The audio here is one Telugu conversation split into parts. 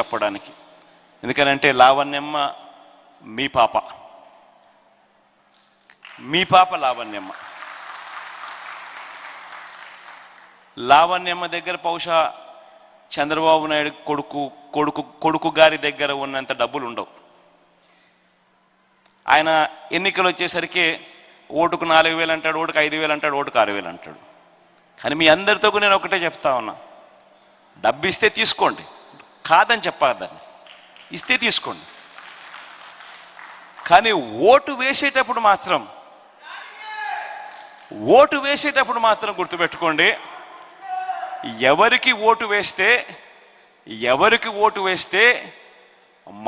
చెప్పడానికి. ఎందుకనంటే లావణ్యమ్మ మీ పాప. మీ పాప లావణ్యమ్మ. లావణ్యమ్మ దగ్గర బహుశా చంద్రబాబు నాయుడు కొడుకు కొడుకు కొడుకు గారి దగ్గర ఉన్నంత డబ్బులు ఉండవు ఆయన ఎన్నికలు వచ్చేసరికి ఓటుకు నాలుగు వేలు అంటాడు ఓటుకు ఐదు వేలు అంటాడు ఓటుకు ఆరు వేలు అంటాడు. కానీ మీ అందరితో కూడా నేను ఒకటే చెప్తా ఉన్నా. డబ్బు ఇస్తే తీసుకోండి. కాదని చెప్పదాన్ని ఇస్తే తీసుకోండి. కానీ ఓటు వేసేటప్పుడు మాత్రం ఓటు వేసేటప్పుడు మాత్రం గుర్తుపెట్టుకోండి ఎవరికి ఓటు వేస్తే ఎవరికి ఓటు వేస్తే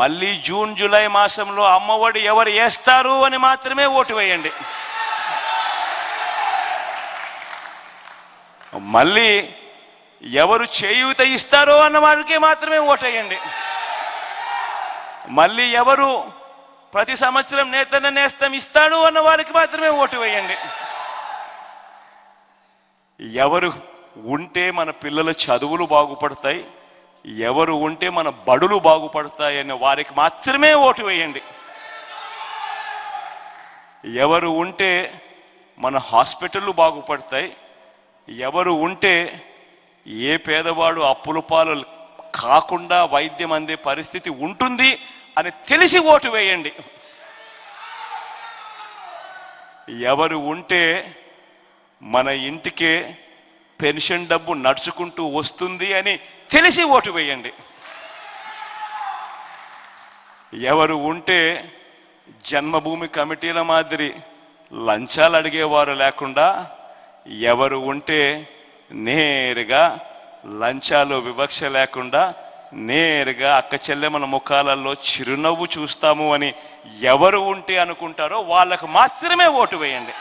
మళ్ళీ జూన్ జూలై మాసంలో అమ్మఒడి ఎవరు వేస్తారు అని మాత్రమే ఓటు వేయండి. మళ్ళీ ఎవరు చేయూత ఇస్తారో అన్న వారికి మాత్రమే ఓటేయండి. మళ్ళీ ఎవరు ప్రతి సంవత్సరం నేతన్న నేస్తం ఇస్తాడు అన్న వారికి మాత్రమే ఓటు వేయండి. ఎవరు ఉంటే మన పిల్లల చదువులు బాగుపడతాయి ఎవరు ఉంటే మన బడులు బాగుపడతాయి అనే వారికి మాత్రమే ఓటు వేయండి. ఎవరు ఉంటే మన హాస్పిటళ్ళు బాగుపడతాయి ఎవరు ఉంటే ఏ పేదవాడు అప్పుల పాలు కాకుండా వైద్యం అందే పరిస్థితి ఉంటుంది అని తెలిసి ఓటు వేయండి. ఎవరు ఉంటే మన ఇంటికే పెన్షన్ డబ్బు నడుచుకుంటూ వస్తుంది అని తెలిసి ఓటు వేయండి. ఎవరు ఉంటే జన్మభూమి కమిటీల మాదిరి లంచాలు అడిగేవారు లేకుండా ఎవరు ఉంటే నేరుగా లంచాలు వివక్ష లేకుండా నేరుగా అక్క చెల్లెమ్మల ముఖాలలో చిరునవ్వు చూస్తాము అని ఎవరు ఉంటే అనుకుంటారో వాళ్ళకు మాత్రమే ఓటు వేయండి.